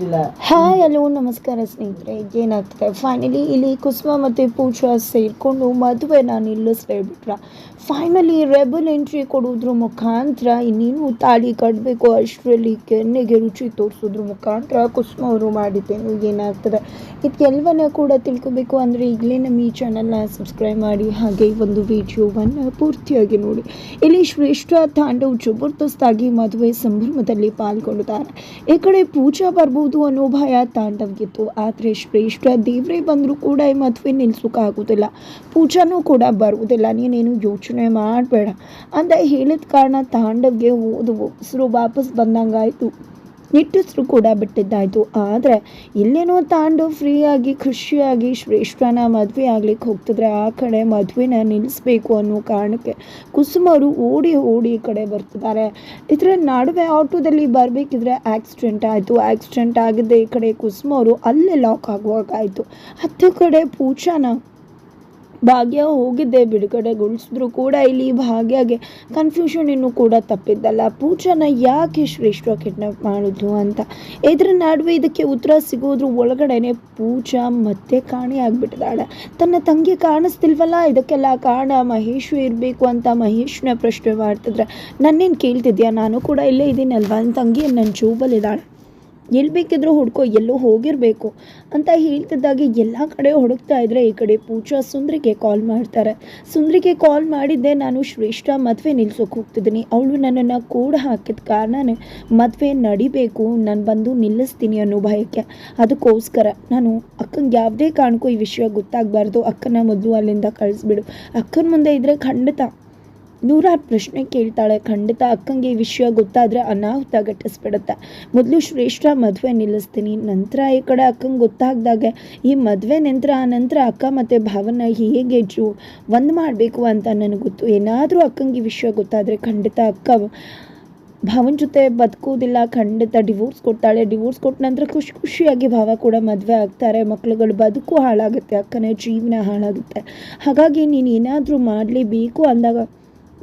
Hi hello, ನಮಸ್ಕಾರ ಸ್ನೇಹಿತರೆ, ಏನಾಗ್ತದೆ? ಫೈನಲಿ ಇಲ್ಲಿ ಕುಸುಮ ಮತ್ತು ಪೂಜಾ ಸೇರಿಕೊಂಡು ಮದುವೆ ನಾನು ನಿಲ್ಲಿಸ್ಬಿಟ್ರ ಫೈನಲಿ ರೆಬಲ್ ಎಂಟ್ರಿ ಕೊಡೋದ್ರ ಮುಖಾಂತರ ಇನ್ನೇನು ತಾಳಿ ಕಟ್ಟಬೇಕು ಅಷ್ಟರಲ್ಲಿ ಕೆನ್ನೆಗೆ ರುಚಿ ತೋರಿಸೋದ್ರ ಮುಖಾಂತರ ಕುಸುಮ ಅವರು ಮಾಡಿದ್ದೇನು? ಏನಾಗ್ತದೆ? ಇದಕ್ಕೆಲ್ಲವನ್ನ ಕೂಡ ತಿಳ್ಕೊಬೇಕು ಅಂದರೆ ಈಗಲೇ ನಮ್ಮ ಈ ಚಾನಲ್ನ ಸಬ್ಸ್ಕ್ರೈಬ್ ಮಾಡಿ, ಹಾಗೆ ಒಂದು ವಿಡಿಯೋವನ್ನು ಪೂರ್ತಿಯಾಗಿ ನೋಡಿ. ಇಲ್ಲಿ ಶ್ರೇಷ್ಠ ತಾಂಡವ್ ಜಬರ್ದಸ್ತಾಗಿ ಮದುವೆ ಸಂಭ್ರಮದಲ್ಲಿ ಪಾಲ್ಗೊಂಡಿದ್ದಾರೆ. ಈ ಕಡೆ ಪೂಜಾ ಬರ್ಬೋದು ಅನ್ನೋ ಭಯ ತಾಂಡವ್ಗಿತ್ತು. ಆದರೆ ಶ್ರೇಷ್ಠ ದೇವರೇ ಬಂದರೂ ಕೂಡ ಈ ಮದುವೆ ನಿಲ್ಲಿಸೋಕ್ಕಾಗೋದಿಲ್ಲ ಪೂಜಾನೂ ಕೂಡ ಬರುವುದಿಲ್ಲ. ನೀನೇನು ಯೋಚನೆ ಮಾಡಬೇಡ. ಅಂತ ಹೇಳಿದ ಕಾರಣ ತಾಂಡವ್ಗೆ ಓದು ಉಸಿರು ವಾಪಸ್ ಬಂದಂಗಾಯಿತು. ನಿಟ್ಟುಸಿರು ಕೂಡ ಬಿಟ್ಟಿದ್ದಾಯಿತು. ಆದರೆ ಇಲ್ಲೇನೋ ತಾಂಡು ಫ್ರೀಯಾಗಿ, ಖುಷಿಯಾಗಿ ಶ್ರೇಷ್ಠನ ಮದುವೆ ಆಗ್ಲಿಕ್ಕೆ ಹೋಗ್ತಿದ್ರೆ ಆ ಕಡೆ ಮದುವೆನ ನಿಲ್ಲಿಸ್ಬೇಕು ಅನ್ನೋ ಕಾರಣಕ್ಕೆ ಕುಸುಮರು ಓಡಿ ಓಡಿ ಕಡೆ ಬರ್ತಿದ್ದಾರೆ. ಇದರ ನಡುವೆ ಆಟೋದಲ್ಲಿ ಬರಬೇಕಿದ್ರೆ ಆಕ್ಸಿಡೆಂಟ್ ಆಯಿತು. ಆಕ್ಸಿಡೆಂಟ್ ಆಗಿದ್ದೆ ಈ ಕಡೆ ಕುಸುಮರು ಅಲ್ಲೇ ಲಾಕ್ ಆಗುವಾಗ ಆಯಿತು. ಹತ್ತು ಕಡೆ ಪೂಜಾನ ಭಾಗ್ಯ ಹೋಗಿದ್ದೆ ಬಿಡುಗಡೆಗೊಳಿಸಿದ್ರು ಕೂಡ ಇಲ್ಲಿ ಭಾಗ್ಯಗೆ ಕನ್ಫ್ಯೂಷನ್ ಇನ್ನೂ ಕೂಡ ತಪ್ಪಿದ್ದಲ್ಲ. ಪೂಜಾನ ಯಾಕೆ ಶ್ರೇಷ್ಠ ಕಿಡ್ನಾಪ್ ಮಾಡಿದ್ರು ಅಂತ? ಇದ್ರ ನಡುವೆ ಇದಕ್ಕೆ ಉತ್ತರ ಸಿಗೋದ್ರ ಒಳಗಡೆನೆ ಪೂಜಾ ಮತ್ತೆ ಕಾಣೆ ಆಗ್ಬಿಟ್ಟಿದ್ದಾಳೆ. ತನ್ನ ತಂಗಿ ಕಾಣಿಸ್ತಿಲ್ವಲ್ಲ? ಇದಕ್ಕೆಲ್ಲ ಕಾರಣ ಮಹೇಶು ಇರಬೇಕು ಅಂತ ಮಹೇಶ್ನ ಪ್ರಶ್ನೆ ಮಾಡ್ತಿದ್ರೆ, ನನ್ನೇನು ಕೇಳ್ತಿದ್ಯಾ? ನಾನು ಕೂಡ ಇಲ್ಲೇ ಇದ್ದೀನಲ್ವಾ? ನನ್ನ ತಂಗಿ ನನ್ನ ಜೋಬಲ್ಲಿದ್ದಾಳೆ ಎಲ್ಲಿ ಬೇಕಿದ್ರೂ ಹುಡ್ಕೋ, ಎಲ್ಲೋ ಹೋಗಿರಬೇಕು ಅಂತ ಹೇಳ್ತಿದ್ದಾಗೆ ಎಲ್ಲ ಕಡೆ ಹುಡುಕ್ತಾ ಇದ್ದರೆ ಈ ಕಡೆ ಪೂಜಾ ಸುಂದ್ರಿಗೆ ಕಾಲ್ ಮಾಡ್ತಾರೆ. ಸುಂದ್ರಿಗೆ ಕಾಲ್ ಮಾಡಿದ್ದೆ ನಾನು ಶ್ರೇಷ್ಠ ಮದುವೆ ನಿಲ್ಸೋಕೆ ಹೋಗ್ತಿದ್ದೀನಿ. ಅವಳು ನನ್ನನ್ನು ಕೂಡ ಹಾಕಿದ ಕಾರಣನೇ ಮದುವೆ ನಡಿಬೇಕು, ನಾನು ಬಂದು ನಿಲ್ಲಿಸ್ತೀನಿ ಅನ್ನೋ ಭಯಕ್ಕೆ. ಅದಕ್ಕೋಸ್ಕರ ನಾನು ಅಕ್ಕಂಗೆ ಯಾವುದೇ ಕಾರಣಕ್ಕೂ ಈ ವಿಷಯ ಗೊತ್ತಾಗಬಾರ್ದು. ಅಕ್ಕನ ಮೊದಲು ಅಲ್ಲಿಂದ ಕಳಿಸ್ಬಿಡು. ಅಕ್ಕನ ಮುಂದೆ ಇದ್ದರೆ ಖಂಡಿತ ನೂರಾರು ಪ್ರಶ್ನೆ ಕೇಳ್ತಾಳೆ. ಖಂಡಿತ ಅಕ್ಕಂಗೆ ವಿಷಯ ಗೊತ್ತಾದರೆ ಅನಾಹುತ ಘಟಿಸ್ಬಿಡುತ್ತೆ. ಮೊದಲು ಶ್ರೇಷ್ಠ ಮದುವೆ ನಿಲ್ಲಿಸ್ತೀನಿ. ನಂತರ ಈ ಕಡೆ ಅಕ್ಕಂಗೆ ಗೊತ್ತಾಗ್ದಾಗೆ ಈ ಮದುವೆ ನಂತರ ಆ ನಂತರ ಅಕ್ಕ ಮತ್ತು ಭಾವನ ಹೇಗೆ ಜು ಒಂದು ಮಾಡಬೇಕು ಅಂತ ನನಗೆ ಗೊತ್ತು. ಏನಾದರೂ ಅಕ್ಕಂಗೆ ವಿಷಯ ಗೊತ್ತಾದರೆ ಖಂಡಿತ ಅಕ್ಕ ಭಾವನ ಜೊತೆ ಬದುಕೋದಿಲ್ಲ. ಖಂಡಿತ ಡಿವೋರ್ಸ್ ಕೊಡ್ತಾಳೆ. ಡಿವೋರ್ಸ್ ಕೊಟ್ಟ ನಂತರ ಖುಷಿ ಖುಷಿಯಾಗಿ ಭಾವ ಕೂಡ ಮದುವೆ ಆಗ್ತಾರೆ. ಮಕ್ಳುಗಳು ಬದುಕು ಹಾಳಾಗುತ್ತೆ. ಅಕ್ಕನ ಜೀವನ ಹಾಳಾಗುತ್ತೆ. ಹಾಗಾಗಿ ನೀನು ಏನಾದರೂ ಮಾಡಲೇಬೇಕು ಅಂದಾಗ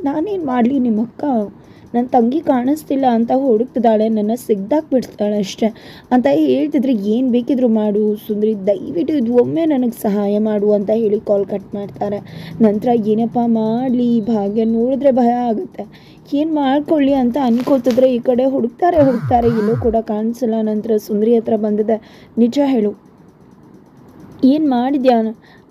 ನಾನೇನು ಮಾಡಲಿ ನಿಮ್ಮಕ್ಕ? ನನ್ನ ತಂಗಿ ಕಾಣಿಸ್ತಿಲ್ಲ ಅಂತ ಹುಡುಕ್ತಿದ್ದಾಳೆ, ನನ್ನ ಸಿಗ್ದಾಕ್ ಬಿಡ್ತಾಳೆ ಅಷ್ಟೇ. ಅಂತ ಹೇಳ್ತಿದ್ರೆ ಏನು ಬೇಕಿದ್ರು ಮಾಡು ಸುಂದ್ರಿ, ದಯವಿಟ್ಟು ಇದು ಒಮ್ಮೆ ನನಗೆ ಸಹಾಯ ಮಾಡು ಅಂತ ಹೇಳಿ ಕಾಲ್ ಕಟ್ ಮಾಡ್ತಾರೆ. ನಂತರ ಏನಪ್ಪ ಮಾಡಲಿ ಭಾಗ್ಯ ನೋಡಿದ್ರೆ ಭಯ ಆಗುತ್ತೆ. ಏನು ಮಾಡ್ಕೊಳ್ಳಿ ಅಂತ ಅನ್ಕೋತಿದ್ರೆ ಈ ಕಡೆ ಹುಡುಕ್ತಾರೆ ಹುಡುಕ್ತಾರೆ ಇಲ್ಲೂ ಕೂಡ ಕಾಣಿಸಲ್ಲ. ನಂತರ ಸುಂದ್ರಿ ಹತ್ರ ಬಂದಿದೆ, ನಿಜ ಹೇಳು. ಏನು ಮಾಡಿದ್ಯಾ?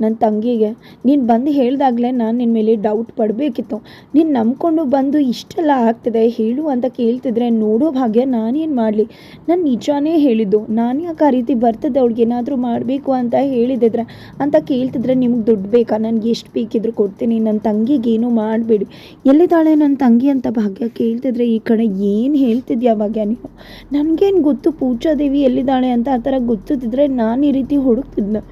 ನನ್ನ ತಂಗಿಗೆ, ನೀನು ಬಂದು ಹೇಳಿದಾಗಲೇ ನಾನು ನಿನ್ನ ಮೇಲೆ ಡೌಟ್ ಪಡಬೇಕಿತ್ತು. ನೀನು ನಂಬ್ಕೊಂಡು ಬಂದು ಇಷ್ಟೆಲ್ಲ ಆಗ್ತಿದೆ ಹೇಳು ಅಂತ ಕೇಳ್ತಿದ್ರೆ ನೋಡೋ ಭಾಗ್ಯ ನಾನೇನು ಮಾಡಲಿ? ನಾನು ನಿಜಾನೇ ಹೇಳಿದ್ದು, ನಾನು ಯಾಕೆ ಆ ರೀತಿ ಬರ್ತದೆ ಅವ್ಳಿಗೆ ಏನಾದರೂ ಮಾಡಬೇಕು ಅಂತ ಹೇಳಿದಿದ್ರೆ ಅಂತ ಕೇಳ್ತಿದ್ರೆ ನಿಮ್ಗೆ ದುಡ್ಡು ಬೇಕಾ? ನನಗೆ ಎಷ್ಟು ಬೇಕಿದ್ರು ಕೊಡ್ತೀನಿ ನನ್ನ ತಂಗಿಗೆ ಏನೂ ಮಾಡಬೇಡಿ. ಎಲ್ಲಿದ್ದಾಳೆ ನನ್ನ ತಂಗಿ ಅಂತ ಭಾಗ್ಯ ಕೇಳ್ತಿದ್ರೆ ಈ ಕಡೆ ಏನು ಹೇಳ್ತಿದ್ಯಾ ಭಾಗ್ಯ ನೀವು ನನಗೇನು ಗೊತ್ತು? ಪೂಜಾದೇವಿ ಎಲ್ಲಿದ್ದಾಳೆ ಅಂತ ಆ ಥರ ಗೊತ್ತಿದ್ರೆ ನಾನು ಈ ರೀತಿ ಹುಡುಕ್ತಿದ್ದೆ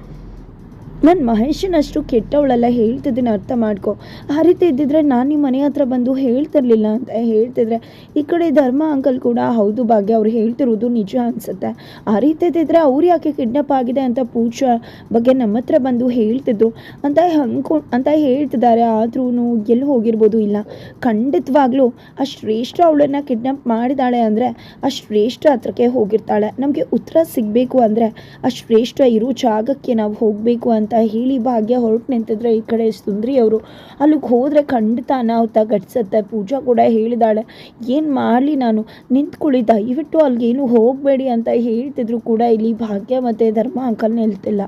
ನಾನು ಮಹೇಶನಷ್ಟು ಕೆಟ್ಟವಳೆಲ್ಲ, ಹೇಳ್ತಿದ್ದೀನಿ ಅರ್ಥ ಮಾಡ್ಕೊ. ಆ ರೀತಿ ಇದ್ದಿದ್ರೆ ನಾನು ನಿಮ್ಮ ಮನೆ ಹತ್ರ ಬಂದು ಹೇಳ್ತಿರ್ಲಿಲ್ಲ ಅಂತ ಹೇಳ್ತಿದ್ರೆ, ಈ ಕಡೆ ಧರ್ಮ ಅಂಕಲ್ ಕೂಡ, ಹೌದು ಭಾಗ್ಯ, ಅವ್ರು ಹೇಳ್ತಿರೋದು ನಿಜ ಅನಿಸುತ್ತೆ. ಆ ರೀತಿ ಇದ್ದಿದ್ರೆ ಅವ್ರು ಯಾಕೆ ಕಿಡ್ನಾಪ್ ಆಗಿದೆ ಅಂತ ಪೂಜಾ ಬಗ್ಗೆ ನಮ್ಮ ಹತ್ರ ಬಂದು ಹೇಳ್ತಿದ್ರು. ಅಂತ ಅಂದ್ಕೊ ಅಂತ ಹೇಳ್ತಿದ್ದಾರೆ ಆದ್ರೂ ಎಲ್ಲಿ ಹೋಗಿರ್ಬೋದು ಇಲ್ಲ. ಖಂಡಿತವಾಗ್ಲೂ, ಆ ಶ್ರೇಷ್ಠ ಅವಳನ್ನು ಕಿಡ್ನಾಪ್ ಮಾಡಿದಾಳೆ ಅಂದರೆ, ಆ ಶ್ರೇಷ್ಠ ಹತ್ರಕ್ಕೆ ಹೋಗಿರ್ತಾಳೆ. ನಮಗೆ ಉತ್ತರ ಸಿಗಬೇಕು ಅಂದರೆ, ಆ ಶ್ರೇಷ್ಠ ಇರೋ ಜಾಗಕ್ಕೆ ನಾವು ಹೋಗಬೇಕು ಅಂತ ಹೇಳಿ ಭಾಗ್ಯ ಹೊರಟು ನಿಂತಿದ್ರೆ. ಈ ಕಡೆ ಸುಂದ್ರಿ ಅವರು, ಅಲ್ಲಿಗೆ ಹೋದರೆ ಖಂಡಿತ ಅನಾಹುತ ಘಟಿಸುತ್ತೆ. ಪೂಜಾ ಕೂಡ ಹೇಳಿದಾಳೆ, ಏನು ಮಾಡಲಿ ನಾನು? ನಿಂತ್ಕೊಳ್ಳಿ, ದಯವಿಟ್ಟು ಅಲ್ಲಿಗೇನು ಹೋಗಬೇಡಿ ಅಂತ ಹೇಳ್ತಿದ್ರು ಕೂಡ ಇಲ್ಲಿ ಭಾಗ್ಯ ಮತ್ತು ಧರ್ಮ ಅಂಕಲ್ ನಿಲ್ತಿಲ್ಲ.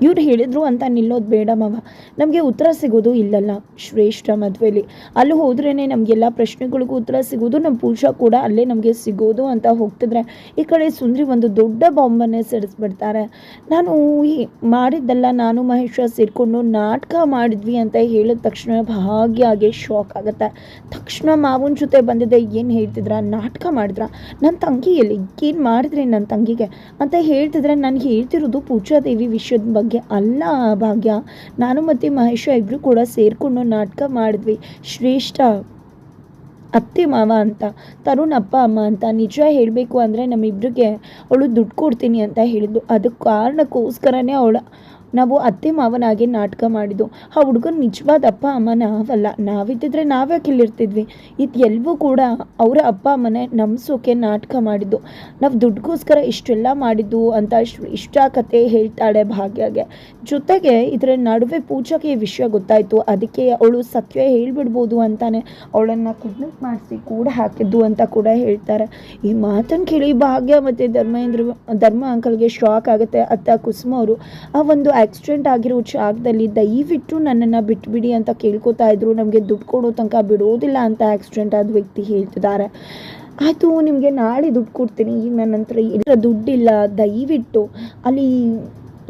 ಇವ್ರು ಹೇಳಿದ್ರು ಅಂತ ನಿಲ್ಲೋದು ಬೇಡ ಮಾವ. ನಮಗೆ ಉತ್ತರ ಸಿಗೋದು ಇಲ್ಲಲ್ಲ ಶ್ರೇಷ್ಠ ಮದುವೆಲಿ. ಅಲ್ಲಿ ಹೋದ್ರೇ ನಮಗೆಲ್ಲ ಪ್ರಶ್ನೆಗಳಿಗೂ ಉತ್ತರ ಸಿಗೋದು ನಮ್ಮ ಪೂಜಾ ಕೂಡ ಅಲ್ಲೇ ನಮಗೆ ಸಿಗೋದು ಅಂತ ಹೋಗ್ತಿದ್ರೆ ಈ ಕಡೆ ಸುಂದ್ರಿ ಒಂದು ದೊಡ್ಡ ಬಾಂಬನ್ನೇ ಸಿಡಿಸ್ಬಿಡ್ತಾರೆ ನಾನು ಈ ಮಾಡಿದ್ದಲ್ಲ ನಾನು ಮಹೇಶ ಸೇರಿಕೊಂಡು ನಾಟಕ ಮಾಡಿದ್ವಿ ಅಂತ ಹೇಳಿದ ತಕ್ಷಣ ಭಾಗ್ಯ ಆಗಿ ಶಾಕ್ ಆಗುತ್ತೆ. ತಕ್ಷಣ ಮಾವನ ಜೊತೆ ಬಂದಿದ್ದೆ, ಏನು ಹೇಳ್ತಿದ್ರ? ನಾಟಕ ಮಾಡಿದ್ರ? ನನ್ನ ತಂಗಿ ಎಲ್ಲಿ ಏನು ಮಾಡಿದ್ರಿ ನನ್ನ ತಂಗಿಗೆ? ಅಂತ ಹೇಳ್ತಿದ್ರೆ ನನಗೆ ಹೇಳ್ತಿರೋದು ಪೂಜಾದೇವಿ ವಿಷಯದ ಬಗ್ಗೆ. ಅಲ್ಲ ಭಾಗ್ಯ. ನಾನು ಮತ್ತು ಮಹೇಶ ಇಬ್ಬರು ಕೂಡ ಸೇರಿಕೊಂಡು ನಾಟಕ ಮಾಡಿದ್ವಿ. ಶ್ರೇಷ್ಠ ಅತ್ತೆ ಮಾವ ಅಂತ, ತರುಣ್ ಅಪ್ಪ, ಅಮ್ಮ ಅಂತ. ನಿಜ ಹೇಳಬೇಕು ಅಂದರೆ ನಮ್ಮಿಬ್ಬರಿಗೆ ಅವಳು ದುಡ್ಡು ಕೊಡ್ತೀನಿ ಅಂತ ಹೇಳಿದ್ದು. ಅದಕ್ಕೆ ಕಾರಣಕ್ಕೋಸ್ಕರನೇ ಅವಳ ನಾವು ಅತ್ತೆ ಮಾವನಾಗೆ ನಾಟಕ ಮಾಡಿದ್ದು. ಆ ಹುಡುಗನ ನಿಜವಾದ ಅಪ್ಪ ಅಮ್ಮ ನಾವಲ್ಲ. ನಾವಿದ್ದಿದ್ರೆ ನಾವ್ಯಾಕೆ ಇಲ್ಲಿರ್ತಿದ್ವಿ? ಇದು ಎಲ್ಲವೂ ಕೂಡ ಅವರ ಅಪ್ಪ ಅಮ್ಮನೇ ನಂಬಿಸೋಕೆ ನಾಟಕ ಮಾಡಿದ್ದು. ನಾವು ದುಡ್ಡುಗೋಸ್ಕರ ಇಷ್ಟೆಲ್ಲ ಮಾಡಿದ್ದು ಅಂತ ಇಷ್ಟ ಕತೆ ಹೇಳ್ತಾಳೆ ಭಾಗ್ಯಗೆ. ಜೊತೆಗೆ ಇದರ ನಡುವೆ ಪೂಜಾಗೆ ಈ ವಿಷಯ ಗೊತ್ತಾಯಿತು. ಅದಕ್ಕೆ ಅವಳು ಸತ್ಯ ಹೇಳ್ಬಿಡ್ಬೋದು ಅಂತಾನೆ. ಅವಳನ್ನು ಕಿಡ್ನಪ್ ಮಾಡಿಸಿ ಕೂಡ ಹಾಕಿದ್ದು ಅಂತ ಕೂಡ ಹೇಳ್ತಾರೆ. ಈ ಮಾತನ್ನು ಕೇಳಿ ಭಾಗ್ಯ ಮತ್ತು ಧರ್ಮೇಂದ್ರ, ಧರ್ಮ ಅಂಕಲ್ಗೆ ಶಾಕ್ ಆಗುತ್ತೆ. ಅತ್ತ ಕುಸುಮ ಅವರು, ಆ ಒಂದು ಆಕ್ಸಿಡೆಂಟ್ ಆಗಿರೋ ಜಾಗದಲ್ಲಿ ದಯವಿಟ್ಟು ನನ್ನನ್ನು ಬಿಟ್ಬಿಡಿ ಅಂತ ಕೇಳ್ಕೊತಾ ಇದ್ರು. ನಮಗೆ ದುಡ್ಡು ಕೊಡೋ ತನಕ ಬಿಡೋದಿಲ್ಲ ಅಂತ ಆಕ್ಸಿಡೆಂಟ್ ಆದ ವ್ಯಕ್ತಿ ಹೇಳ್ತಿದ್ದಾರೆ. ಆಯಿತು, ನಿಮಗೆ ನಾಳೆ ದುಡ್ಡು ಕೊಡ್ತೀನಿ. ಈಗ ನನ್ನ ಹತ್ರ ಎಲ್ಲ ದುಡ್ಡಿಲ್ಲ ದಯವಿಟ್ಟು ಅಲ್ಲಿ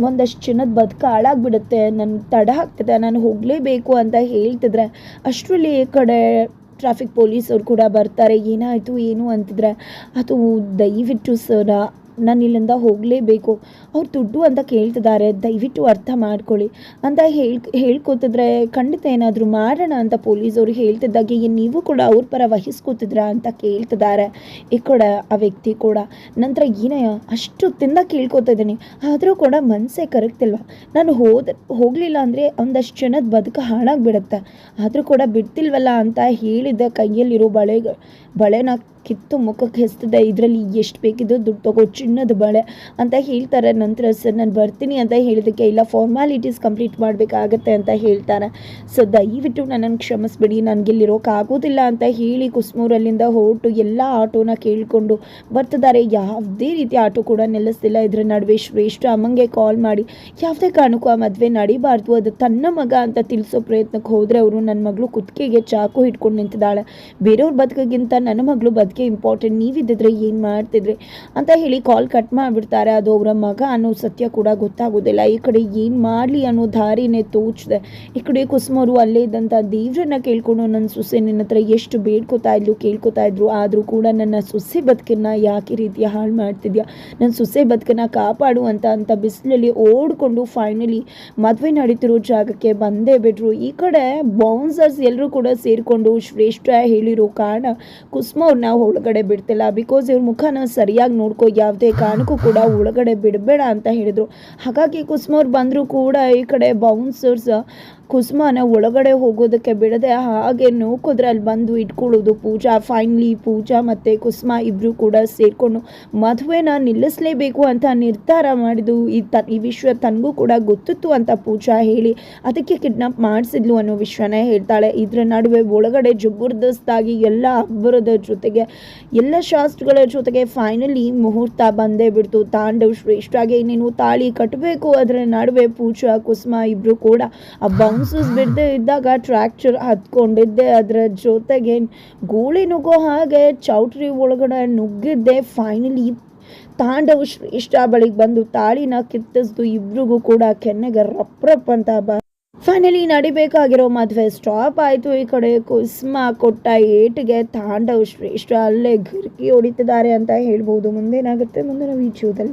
ಒಂದಷ್ಟು ಜನದ ಬದುಕು ಹಾಳಾಗ್ಬಿಡುತ್ತೆ. ನನ್ನ ತಡ ಆಗ್ತದೆ. ನಾನು ಹೋಗಲೇಬೇಕು ಅಂತ ಹೇಳ್ತಿದ್ರೆ, ಅಷ್ಟರಲ್ಲಿ ಈ ಕಡೆ ಟ್ರಾಫಿಕ್ ಪೊಲೀಸವ್ರು ಕೂಡ ಬರ್ತಾರೆ. ಏನಾಯಿತು, ಏನು ಅಂತಿದ್ರೆ ಅದು ದಯವಿಟ್ಟು ಸರ ನಾನು ಇಲ್ಲಿಂದ ಹೋಗಲೇಬೇಕು. ಅವ್ರು ದುಡ್ಡು ಅಂತ ಕೇಳ್ತಿದ್ದಾರೆ ದಯವಿಟ್ಟು ಅರ್ಥ ಮಾಡ್ಕೊಳ್ಳಿ. ಅಂತ ಹೇಳಿ, ಹೇಳ್ಕೊತಿದ್ರೆ ಖಂಡಿತ ಏನಾದರೂ ಮಾಡೋಣ ಅಂತ ಪೊಲೀಸವ್ರು ಹೇಳ್ತಿದ್ದಾಗೆ, ಏನ್ ನೀವು ಕೂಡ ಅವ್ರ ಪರ ವಹಿಸ್ಕೊತಿದ್ರ ಅಂತ ಕೇಳ್ತಿದ್ದಾರೆ ಈ ಕೂಡ ಆ ವ್ಯಕ್ತಿ ಕೂಡ. ನಂತರ ಏನಯ್ಯ ಅಷ್ಟು ತಿಂದ ಕೇಳ್ಕೊತಿದ್ದೀನಿ. ಆದರೂ ಕೂಡ ಮನಸ್ಸೇ ಕರಗ್ತಿಲ್ವ. ನಾನು ಹೋದ, ಹೋಗಲಿಲ್ಲ ಅಂದರೆ ಒಂದಷ್ಟು ಜನದ ಬದುಕು ಹಾಳಾಗಿಬಿಡುತ್ತೆ. ಆದರೂ ಕೂಡ ಬಿಡ್ತಿಲ್ವಲ್ಲ ಅಂತ ಹೇಳಿದ್ದೆ ಕೈಯಲ್ಲಿರೋ ಬಳೆ ಬಳೆನ ಕಿತ್ತು ಮುಖಕ್ಕೆ ಹೆಸ್ತದೆ. ಇದರಲ್ಲಿ ಎಷ್ಟು ಬೇಕಿದ್ದು ದುಡ್ಡು ತಗೋ, ಚಿನ್ನದ ಬಳೆ ಅಂತ ಹೇಳ್ತಾರೆ. ನಂತರ ಸರ್, ನಾನು ಬರ್ತೀನಿ ಅಂತ ಹೇಳಿದಕ್ಕೆ ಇಲ್ಲ ಫಾರ್ಮಾಲಿಟೀಸ್ ಕಂಪ್ಲೀಟ್ ಮಾಡಬೇಕಾಗತ್ತೆ ಅಂತ ಹೇಳ್ತಾರೆ. ಸೊ ದಯವಿಟ್ಟು ನನ್ನನ್ನು ಕ್ಷಮಿಸ್ಬಿಡಿ. ನನಗಿಲ್ಲಿರೋಕ್ಕಾಗೋದಿಲ್ಲ ಅಂತ ಹೇಳಿ ಕುಸ್ಮೂರಲ್ಲಿಂದ ಹೊರಟು ಎಲ್ಲ ಆಟೋನ ಕೇಳಿಕೊಂಡು ಬರ್ತಿದ್ದಾರೆ. ಯಾವುದೇ ರೀತಿ ಆಟೋ ಕೂಡ ನಿಲ್ಲಿಸ್ತಿಲ್ಲ. ಇದರ ನಡುವೆ ಶ್ರೇಷ್ಠ ಅಮ್ಮಂಗೆ ಕಾಲ್ ಮಾಡಿ, ಯಾವುದೇ ಕಾರಣಕ್ಕೂ ಆ ಮದುವೆ ನಡಿಬಾರ್ದು. ಅದು ತನ್ನ ಮಗ ಅಂತ ತಿಳಿಸೋ ಪ್ರಯತ್ನಕ್ಕೆ ಹೋದರೆ ಅವರು ನನ್ನ ಮಗಳು ಕುತ್ತಿಗೆಗೆ ಚಾಕು ಹಿಡ್ಕೊಂಡು ನಿಂತಿದ್ದಾಳೆ. ಬೇರೆಯವ್ರ ಬದುಕಿಗಿಂತ ನನ್ನ ಮಗಳು ಬದುಕೆ ಇಂಪಾರ್ಟೆಂಟ್ ನೀವಿದ್ದಿದ್ರೆ ಏನು ಮಾಡ್ತಿದ್ರಿ? ಅಂತ ಹೇಳಿ ಕಾಲ್ ಕಟ್ ಮಾಡಿಬಿಡ್ತಾರೆ. ಅದು ಅವರ ಮಗ ಅನ್ನೋ ಸತ್ಯ ಕೂಡ ಗೊತ್ತಾಗೋದಿಲ್ಲ. ಈ ಕಡೆ ಏನು ಮಾಡಲಿ ಅನ್ನೋ ದಾರಿನೇ ತೋಚಿದೆ. ಈ ಕಡೆ ಕುಸುಮರು ಅಲ್ಲೇ ಇದ್ದಂಥ ದೇವ್ರನ್ನ ಕೇಳ್ಕೊಂಡು ನನ್ನ ಸೊಸೆ ನಿನ್ನ ಹತ್ರ ಎಷ್ಟು ಬೇಡ್ಕೋತಾ ಇದ್ಲು, ಕೇಳ್ಕೊತಾ ಇದ್ರು, ಆದರೂ ಕೂಡ ನನ್ನ ಸೊಸೆ ಬದುಕನ್ನು ಯಾಕೆ ರೀತಿ ಹಾಳು ಮಾಡ್ತಿದ್ಯಾ? ನನ್ನ ಸೊಸೆ ಬದುಕನ್ನು ಕಾಪಾಡು ಅಂತ ಅಂತ ಬಿಸಿಲಲ್ಲಿ ಓಡಿಕೊಂಡು ಫೈನಲಿ ಮದುವೆ ನಡೀತಿರೋ ಜಾಗಕ್ಕೆ ಬಂದೇ ಬಿಟ್ರು. ಈ ಕಡೆ ಬೌನ್ಸರ್ಸ್ ಎಲ್ಲರೂ ಕೂಡ ಸೇರಿಕೊಂಡು ಶ್ರೇಷ್ಠ ಹೇಳಿರೋ ಕಾರಣ ಕುಸುಮ ಅವ್ರನ್ನ ಒಳಗಡೆ ಬಿಡ್ತಿಲ್ಲ. ಬಿಕಾಸ್ ಇವ್ರ ಮುಖನ ಸರಿಯಾಗಿ ನೋಡ್ಕೋ, ಯಾವುದೇ ಕಾರಣಕ್ಕೂ ಕೂಡ ಒಳಗಡೆ ಬಿಡಬೇಡ ಅಂತ ಹೇಳಿದರು. ಹಾಗಾಗಿ ಕುಸುಮ ಅವ್ರು ಬಂದರೂ ಕೂಡ ಈ ಕಡೆ ಬೌನ್ಸರ್ಸ್ ಕುಸುಮನ ಒಳಗಡೆ ಹೋಗೋದಕ್ಕೆ ಬಿಡದೆ ಹಾಗೆ ನೋಕೋದ್ರೆ ಅಲ್ಲಿ ಬಂದು ಇಟ್ಕೊಳ್ಳೋದು. ಪೂಜಾ ಫೈನಲಿ ಪೂಜಾ ಮತ್ತು ಕುಸುಮ ಇಬ್ಬರು ಕೂಡ ಸೇರಿಕೊಂಡು ಮದುವೆನ ನಿಲ್ಲಿಸಲೇಬೇಕು ಅಂತ ನಿರ್ಧಾರ ಮಾಡಿದ್ದು. ಈ ತ, ಈ ವಿಷಯ ತನಗೂ ಕೂಡ ಗೊತ್ತಿತ್ತು ಅಂತ ಪೂಜಾ ಹೇಳಿ ಅದಕ್ಕೆ ಕಿಡ್ನಾಪ್ ಮಾಡಿಸಿದ್ಲು ಅನ್ನೋ ವಿಷಯನೇ ಹೇಳ್ತಾಳೆ. ಇದರ ನಡುವೆ ಒಳಗಡೆ ಜಬರ್ದಸ್ತಾಗಿ ಎಲ್ಲ ಅಬ್ಬರದ ಜೊತೆಗೆ, ಎಲ್ಲ ಶಾಸ್ತ್ರಗಳ ಜೊತೆಗೆ ಫೈನಲಿ ಮುಹೂರ್ತ ಬಂದೇ ಬಿಡ್ತು. ತಾಂಡವ್ ಶ್ರೇಷ್ಠಾಗಿ ನೀನು ತಾಳಿ ಕಟ್ಟಬೇಕು ಅದರ ನಡುವೆ ಪೂಜಾ, ಕುಸುಮ ಇಬ್ಬರು ಕೂಡ ಆ ಬೌನ್ಸಸ್ ಬಿಡದೆ ಇದ್ದಾಗ ಟ್ರ್ಯಾಕ್ಚರ್ ಹತ್ಕೊಂಡಿದ್ದೆ. ಅದರ ಜೊತೆಗೆ ಗೋಳಿ ನುಗ್ಗೋ ಹಾಗೆ ಚೌಟ್ರಿ ಒಳಗಡೆ ನುಗ್ಗಿದ್ದೆ. ಫೈನಲಿ ತಾಂಡವ ಶ್ರೇಷ್ಠ ಬಳಿಗೆ ಬಂದು ತಾಳಿನ ಕಿತ್ತಿಸ್ದು ಇಬ್ರಿಗೂ ಕೂಡ ಕೆನ್ನೆಗೆ ರಪ್ ಅಂತ ಬ ಫೈನಲಿ ನಡಿಬೇಕಾಗಿರೋ ಮದುವೆ ಸ್ಟಾಪ್ ಆಯಿತು. ಈ ಕಡೆ ಕುಸ್ಮ ಕೊಟ್ಟ ಏಟಿಗೆ ತಾಂಡವ್ ಶ್ರೇಷ್ಠ ಅಲ್ಲೇ ಗಿರ್ಕಿ ಹೊಡಿತಿದ್ದಾರೆ ಅಂತ ಹೇಳ್ಬೋದು. ಮುಂದೇನಾಗುತ್ತೆ? ಮುಂದಿನ ವಿಡಿಯೋದಲ್ಲಿ